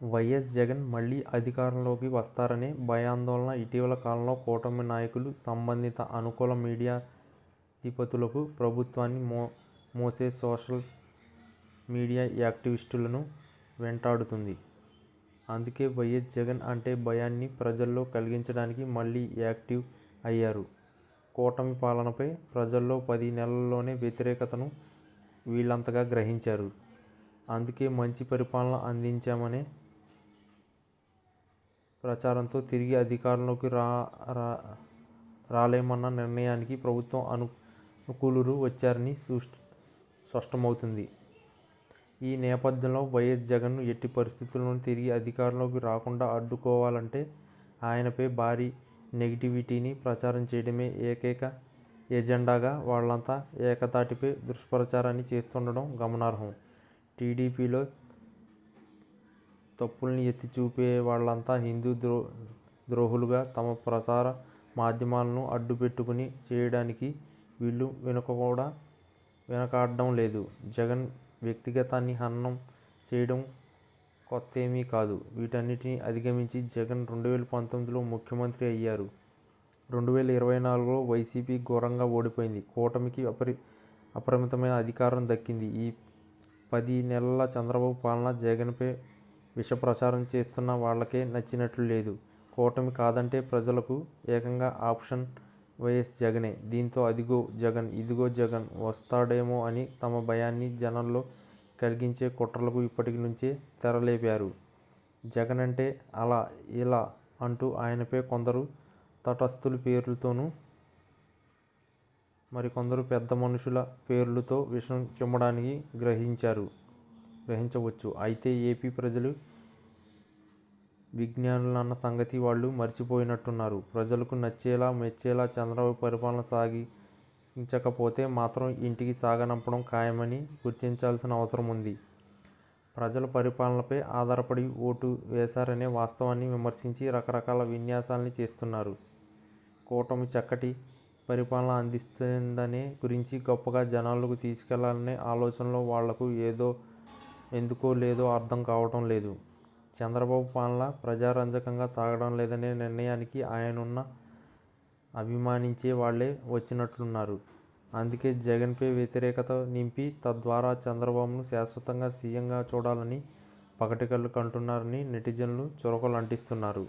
YS Jagan మళ్ళీ అధికారంలోకి వస్తారనే భయాందోళన ఇటీవల కాలంలో కూటమి నాయకులు, సంబంధిత అనుకూల మీడియాధిపతులకు, ప్రభుత్వాన్ని మో మోసే సోషల్ మీడియా యాక్టివిస్టులను వెంటాడుతుంది అందుకే వైఎస్ జగన్ అంటే భయాన్ని ప్రజల్లో కలిగించడానికి మళ్ళీ యాక్టివ్ అయ్యారు. కూటమి పాలనపై ప్రజల్లో పది నెలల్లోనే వ్యతిరేకతను వీళ్ళంతగా గ్రహించారు. అందుకే మంచి పరిపాలన అందించామనే ప్రచారంతో తిరిగి అధికారంలోకి రా రాలేమన్న నిర్ణయానికి ప్రభుత్వం అనుకూలురు వచ్చారని స్పష్టమవుతుంది ఈ నేపథ్యంలో వైఎస్ జగన్ను ఎట్టి పరిస్థితుల్లోనూ తిరిగి అధికారంలోకి రాకుండా అడ్డుకోవాలంటే ఆయనపై భారీ నెగిటివిటీని ప్రచారం చేయడమే ఏకైక ఎజెండాగా వాళ్ళంతా ఏకతాటిపై దుష్ప్రచారాన్ని చేస్తుండడం గమనార్హం. టీడీపీలో తప్పుల్ని ఎత్తి చూపే వాళ్ళంతా హిందూ ద్రో ద్రోహులుగా తమ ప్రసార మాధ్యమాలను అడ్డుపెట్టుకుని చేయడానికి వీళ్ళు వెనుక కూడా వెనకాడడం లేదు. జగన్ వ్యక్తిగతాన్ని హననం చేయడం కొత్త ఏమీ కాదు. వీటన్నిటిని అధిగమించి జగన్ రెండు వేల పంతొమ్మిదిలో ముఖ్యమంత్రి అయ్యారు. రెండు వేల ఇరవై నాలుగులో వైసీపీ ఘోరంగా ఓడిపోయింది. కూటమికి అపరి అపరిమితమైన అధికారం దక్కింది. ఈ పది నెలల చంద్రబాబు పాలన జగన్పై విష ప్రచారం చేస్తున్న వాళ్ళకే నచ్చినట్లు లేదు. కూటమి కాదంటే ప్రజలకు ఏకంగా ఆప్షన్ వైఎస్ జగనే. దీంతో అదిగో జగన్, ఇదిగో జగన్ వస్తాడేమో అని తమ భయాన్ని జనంలో కలిగించే కుట్రలకు ఇప్పటి నుంచే తెరలేపారు. జగన్ అంటే అలా, ఇలా అంటూ ఆయనపై కొందరు తటస్థుల పేర్లతోనూ, మరికొందరు పెద్దమనుషుల పేర్లతో విషం చిమ్మడానికి గ్రహించారు గ్రహించవచ్చు. అయితే ఏపీ ప్రజలు విజ్ఞానులు అన్న సంగతి వాళ్ళు మర్చిపోయినట్టున్నారు. ప్రజలకు నచ్చేలా, మెచ్చేలా చంద్రబాబు పరిపాలన సాగించకపోతే మాత్రం ఇంటికి సాగనంపడం ఖాయమని గుర్తించాల్సిన అవసరం ఉంది ప్రజలు పరిపాలనపై ఆధారపడి ఓటు వేశారనే వాస్తవాన్ని విమర్శించి రకరకాల విన్యాసాల్ని చేస్తున్నారు. కూటమి చక్కటి పరిపాలన అందిస్తుందనే గురించి గొప్పగా జనాలకు తీసుకెళ్ళాలనే ఆలోచనలో వాళ్ళకు ఎందుకో లేదో అర్థం కావటం లేదు. చంద్రబాబు పాలన ప్రజారంజకంగా సాగడం లేదనే నిర్ణయానికి ఆయనున్న అభిమానించే వాళ్ళే వచ్చినట్లున్నారు. అందుకే జగన్పై వ్యతిరేకత నింపి తద్వారా చంద్రబాబును శాశ్వతంగా సీఎంగా చూడాలని పగటికల్లు కంటున్నారని నెటిజన్లు చురకలు అంటిస్తున్నారు.